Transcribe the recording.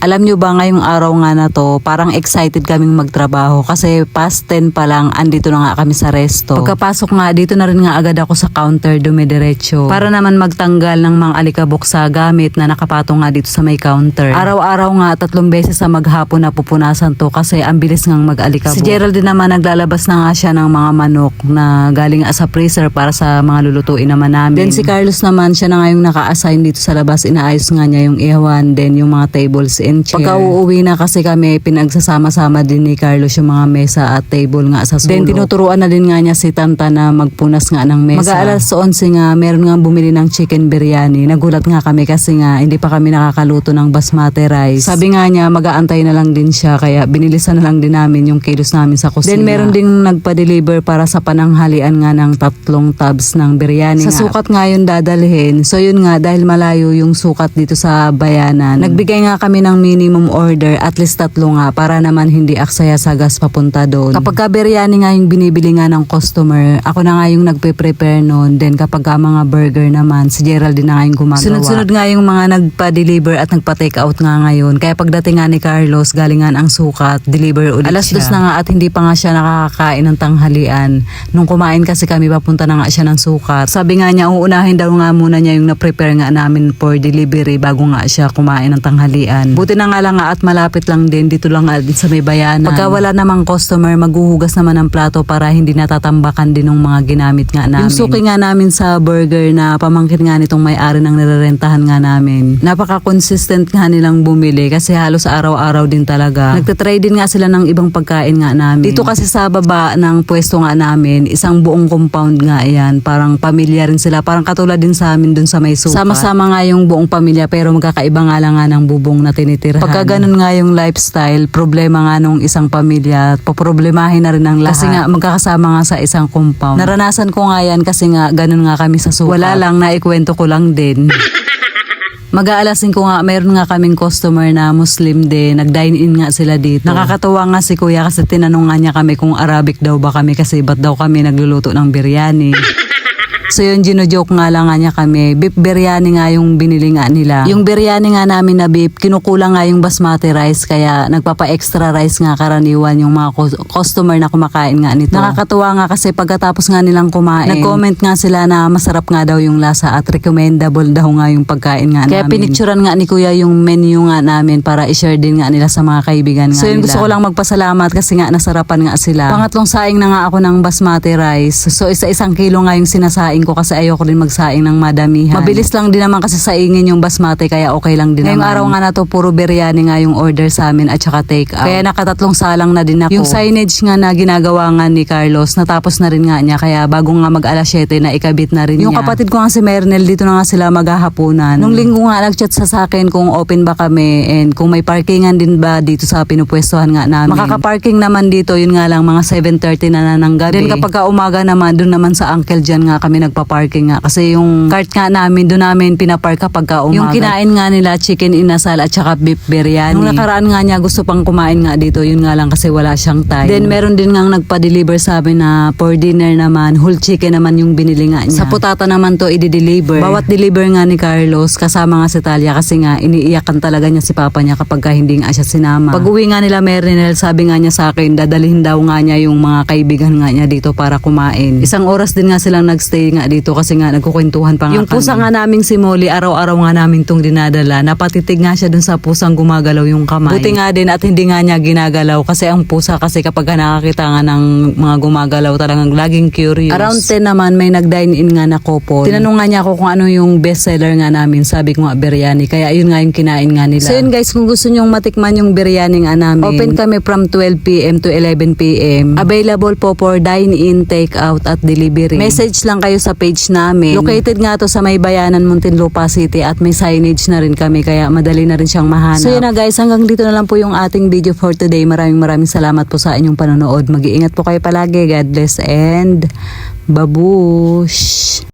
Alam nyo ba ngayong araw nga na to, parang excited kaming magtrabaho kasi past 10 pa lang, andito na nga kami sa resto. Pagkapasok nga, dito na rin nga agad ako sa counter dumidiretso. Para naman magtanggal ng mga alikabok sa gamit na nakapatong nga dito sa may counter. Araw-araw nga, tatlong beses sa maghapon na pupunasan to kasi ang bilis ngang mag-alikabok. Si Geraldine naman naglalabas na nga siya ng mga manok na galing sa freezer para sa mga lulutuin naman namin. Then si Carlos naman, siya na nga yung naka-assign dito sa labas, inaayos nga niya yung ihawan, then yung mga tables and chair. Pagka uuwi na kasi kami, pinagsasama-sama din ni Carlos yung mga mesa at table nga sa sulok. Then tinuturuan na din nga niya si Tanta na magpunas nga ng mesa. Mag-aalas 11 nga, meron nga bumili ng chicken biryani. Nagulat nga kami kasi nga hindi pa kami nakakaluto ng basmati rice. Sabi nga niya, mag-aantay na lang din siya kaya binilisan na lang din namin yung kilos namin sa kusina. Then meron din nagpa-deliver para sa pananghalian nga ng tatlong tubs ng biryani. Sa sukat nga yun dadalhin. So yun nga, dahil malayo yung sukat dito sa bayanan, nagbigay nga kami ng minimum order at least tatlo nga para naman hindi aksaya sa gas papunta doon. Kapag ka biryani nga yung binibili nga ng customer, ako na nga yung nagpe-prepare noon. Then kapag ka mga burger naman, si Geraldine na nga yung gumagawa. Sunod-sunod nga yung mga nagpa-deliver at nagpa-take out nga ngayon. Kaya pagdating nga ni Carlos, galingan ang sukat, deliver ulit Alas dos na nga at hindi pa nga siya nakakakain ng tanghalian. Nung kumain kasi kami, papunta na nga siya ng sukat. Sabi nga niya, uunahin daw nga muna niya yung na-prepare nga namin for delivery bago nga siya kumain ng tanghalian. Buti na nga lang nga at malapit lang din, dito lang nga din sa may bayanan. Pagka wala namang customer, maghuhugas naman ng plato para hindi natatambakan din ng mga ginamit nga namin. Yung suki nga namin sa burger na pamangkin nga nitong may-ari ng nirerentahan nga namin. Napaka-consistent nga nilang bumili kasi halos araw-araw din talaga. Nagtatry din nga sila ng ibang pagkain nga namin. Dito kasi sa baba ng pwesto nga namin, isang buong compound nga yan. Parang pamilya rin sila. Parang katulad din sa amin dun sa may sukat. Sama-sama nga yung buong pamilya pero magkakaiba nga lang nga ng bubong na tinitirhan. Pagka ganun nga yung lifestyle, problema nga nung isang pamilya, poproblemahin na rin ng lahat. Kasi nga magkakasama nga sa isang compound. Naranasan ko nga yan kasi nga ganun nga kami sa sukat. Wala lang, naikwento ko lang din. Mag-aalasin ko nga, mayroon nga kaming customer na Muslim din. Nag-dine-in nga sila dito. Nakakatawa nga si Kuya kasi tinanong nga niya kami kung Arabic daw ba kami kasi ba't daw kami nagluluto ng biryani. So yun, gino-joke nga lang nga niya kami. Beef biryani nga yung binili nga nila. Yung biryani nga namin na beef, kinukulang nga yung basmati rice kaya nagpapa-extra rice nga karaniwan yung mga cus- customer na kumakain nga nito. Nakakatuwa nga kasi pagkatapos nga nilang kumain, nag-comment nga sila na masarap nga daw yung lasa at recommendable daw nga yung pagkain nga kaya namin. Kaya pinicturean nga ni Kuya yung menu nga namin para i-share din nga nila sa mga kaibigan nga So yun, nila. gusto ko lang magpasalamat kasi nga nasarapan nga sila. Pangatlong saing na nga ako ng basmati rice. So isa-isang kilo nga yung sinasaing ko kasi ayoko din magsaing ng madamihan. Mabilis lang din naman kasi saingin yung basmati kaya okay lang din Ngayong naman. araw nga na to puro biryani nga yung order sa amin at saka take out. Kaya nakatatlong salang na din ako. Yung signage nga na ginagawa nga ni Carlos natapos na rin nga niya kaya bago nga mag alas 7 na ikabit na rin Yung niya. kapatid ko nga si Mernel dito na nga sila maghahaponan. Nung linggo nga nagchat sa sa akin kung open ba kami and kung may parkingan din ba dito sa pinupwestuhan nga namin. Makaka-parking naman dito yun nga lang mga 7.30 na na ng gabi. Then kapag ka umaga naman doon naman sa uncle dyan nga kami nagpa-parking nga kasi yung cart nga namin doon namin pinapark kapag ka umaga. Yung kinain nga nila chicken inasal at saka beef biryani. Nung nakaraan nga niya gusto pang kumain nga dito yun nga lang kasi wala siyang time. Then meron din nga nagpa-deliver sa amin na for dinner naman whole chicken naman yung binili nga niya. Sa putata naman to i-deliver. Bawat deliver nga ni Carlos kasama nga si Talia kasi nga iniiyakan talaga niya si papa niya kapag ka hindi nga siya sinama. Pag uwi nga nila Merinel sabi nga niya sa akin dadalhin daw nga niya yung mga kaibigan nga niya dito para kumain. Isang oras din nga silang nagstay nga dito kasi nga nagkukwentuhan pa nga Yung pusa nga naming si Molly araw-araw nga namin tong dinadala. Napatitig nga siya dun sa pusang gumagalaw yung kamay. Buti nga din at hindi nga niya ginagalaw kasi ang pusa kasi kapag ka nakakita nga ng mga gumagalaw talagang laging curious. Around 10 naman may nag-dine in nga na couple. Tinanong nga niya ako kung ano yung best seller nga namin. Sabi ko nga biryani. Kaya yun nga yung kinain nga nila. So yun guys, kung gusto nyong matikman yung biryani nga namin, open kami from 12pm to 11pm. Available po for dine-in, take-out at delivery. Message lang kayo sa page namin. Located nga to sa may bayanan Muntinlupa City at may signage na rin kami kaya madali na rin siyang mahanap. So yun na guys, hanggang dito na lang po yung ating video for today. Maraming maraming salamat po sa inyong panonood. Mag-iingat po kayo palagi. God bless and babush!